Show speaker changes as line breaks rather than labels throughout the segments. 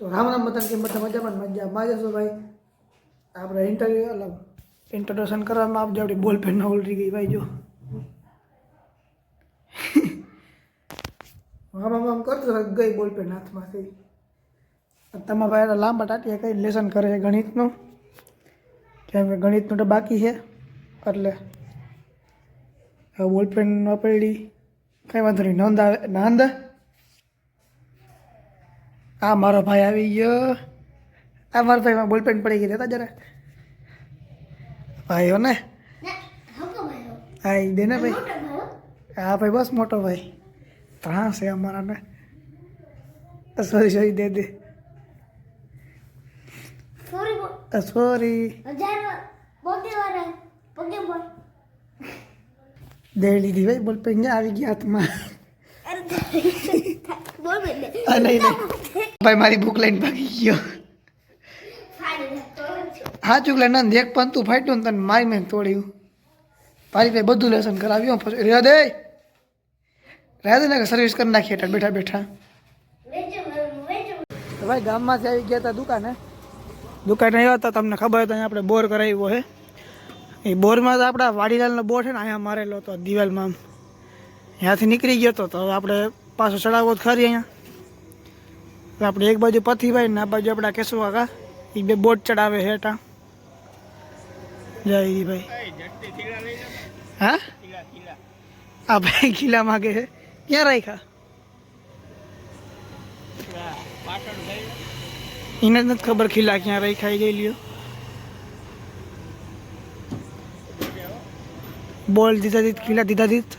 તો રામ રામ બધાને કેમ બધા મજામાં મજામાં જ છો ભાઈ? આપણે ઇન્ટરવ્યુ અલગ ઇન્ટ્રોડક્શન કરવામાં આપજો આપણી બોલ પેન ઉલટી ગઈ ભાઈ, જો. આમ આમ આમ કરતો ગઈ બોલ પેન હાથમાંથી. તમારા ભાઈ લાંબા ટાટિયા કઈ લેસન કરે છે ગણિતનું. કેમ કે ગણિતનું તો બાકી છે, એટલે બોલ પેન વાપરેલી કંઈ વાંધો નહીં, નોંધ આવે નાંદ આ મારો ભાઈ આવી ગયો. આ મારો ભાઈમાં બોલપેન પડી ગઈ હતા જરા. ભાઈઓ ને? હા એ દે ને ભાઈ? હા ભાઈ બસ મોટો ભાઈ. ત્રણ છે અમારા ને. સોરી સોરી દે દે.
સોરી
દે લીધી ભાઈ બોલ પેન આવી ગયા હાથમાં. નહીં નહીં. ભાઈ મારી ભૂખ લઈને ભાગી ગયો. હા ચૂકલે નંદ એક પંતું ફાટ્યું ને તને મારી મેં તોડ્યું. પારી ભાઈ બધું લેસન કરાવ્યું પછી રહ્યા દે ને સર્વિસ કરી નાખી હેઠળ બેઠા બેઠા. તો ભાઈ ગામમાંથી આવી ગયા હતા દુકાને. દુકાને આવ્યા હતા તમને ખબર હોય તો આપણે બોર કરાવ્યો છે એ બોરમાં તો આપણા વાડીલાલનો બોર છે ને અહીંયા મારેલો હતો દિવાલમાં ત્યાંથી નીકળી ગયો હતો તો હવે આપણે પાછો ચડાવવો જ ખરી અહીંયા. તો આપણે એક બાજુ પથીભાઈ ને આ બાજુ આપણા કેશુ કાકા. એ બે બોટ ચડાવે છે હેઠા. જય ભાઈ હા? આ ભાઈ કિલ્લા માગે છે. ક્યાં રાખ્યા? એને જ નથી ખબર ખીલા ક્યાં રાખ્યા એ જઈ લ્યો. બોલ દીધા દીધ, ખીલા દીધા દીધ.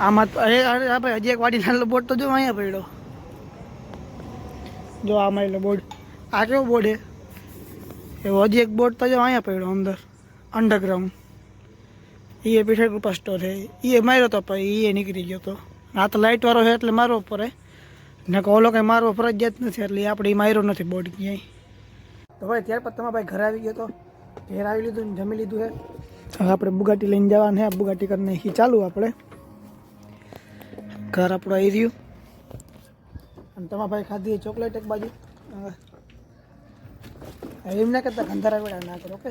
આમાં તો- અરે અરે ભાઈ, હજી એક વાડી નાનો બોર્ડ તો જો અહીંયા પડ્યો. જો આમાં એટલો બોર્ડ આ કેવો બોર્ડ હે? એવો હજી એક બોર્ડ તો જો અહીંયા પડ્યો અંદર અંડરગ્રાઉન્ડ એ પીઠે કૃપા સ્ટોર છે એ માર્યો તો પછી એ નીકળી ગયો તો. આ તો લાઇટવાળો છે એટલે મારવો પડે. ને ઓલો કંઈ મારવો ફરજિયાત નથી, એટલે આપણે એ માર્યો નથી બોર્ડ ક્યાંય. તો ભાઈ, ત્યાર પછી તમારા ભાઈ ઘરે આવી ગયો તો? ઘેર આવી લીધું જમી લીધું છે હવે આપણે બુગાટી લઈને જવાનું છે બુગાટી કરીને ચાલુ આપણે. ઘર આપણું આવી રહ્યું. અને તમારા ભાઈ ખાધી ચોકલેટ એક બાજુ. હવે. એમ ના કરતા ગંધારા વેળા ના કરો, ઓકે?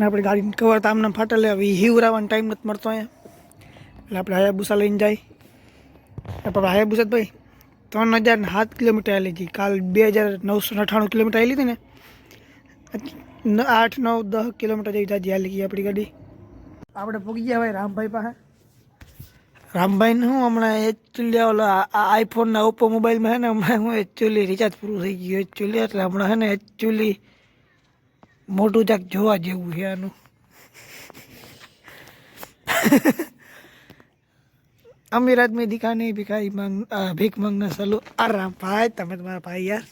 ને આપણી ગાડી કવર તો આમને ફાટેલે હવે ઈ હિવરાવાનો ટાઈમ નથી મળતો અહીંયા. એટલે આપણે હાયાબુસા લઈને જાય. આપણે હાયાબુસા ભાઈ, ત્રણ હજાર ને સાત કિલોમીટર આવેલી હતી. કાલ બે હજાર નવસો અઠ્ઠાણું કિલોમીટર આવેલી હતી ને. ન- આઠ, નવ, દસ કિલોમીટર જેવી જાજી હાલી ગઈ આપણી ગાડી. આપણે પૂગી ગયા ભાઈ રામભાઈ પાસે. રામભાઈને હું હમણાં એકચ્યુઅલી ઓલો આઈફોનના ઓપ્પો મોબાઈલમાં હે ને હમણાં હું એકચ્યુઅલી રિચાર્જ પૂરું થઈ ગયું એકચ્યુઅલી એટલે હમણાં હે ને એકચ્યુઅલી મોટું ચાક જોવા જેવું છે આનું. અમીર આદમી દીખા નહીં ભિખારી માંગ ભીખ માંગના સલુ આરામ ભાઈ, તમે તમારા ભાઈ યાર.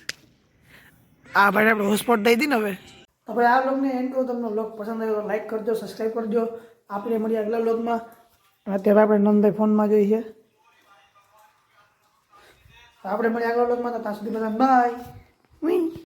આ ભાઈ આપણે હોસ્પોટ દઈ દી ને હવે. તો ભાઈ, આ બ્લોગને એન્ડ કરો, તમને બ્લોગ પસંદ આવ્યો લાઈક કરજો સબસ્ક્રાઈબ કરજો. આપણે મળીએ આગલા બ્લોગમાં અત્યારે આપણે નંદભાઈ ફોનમાં જોઈએ આપણે મળીએ આગળ બ્લોગમાં તો ત્યાં સુધી બધા બાય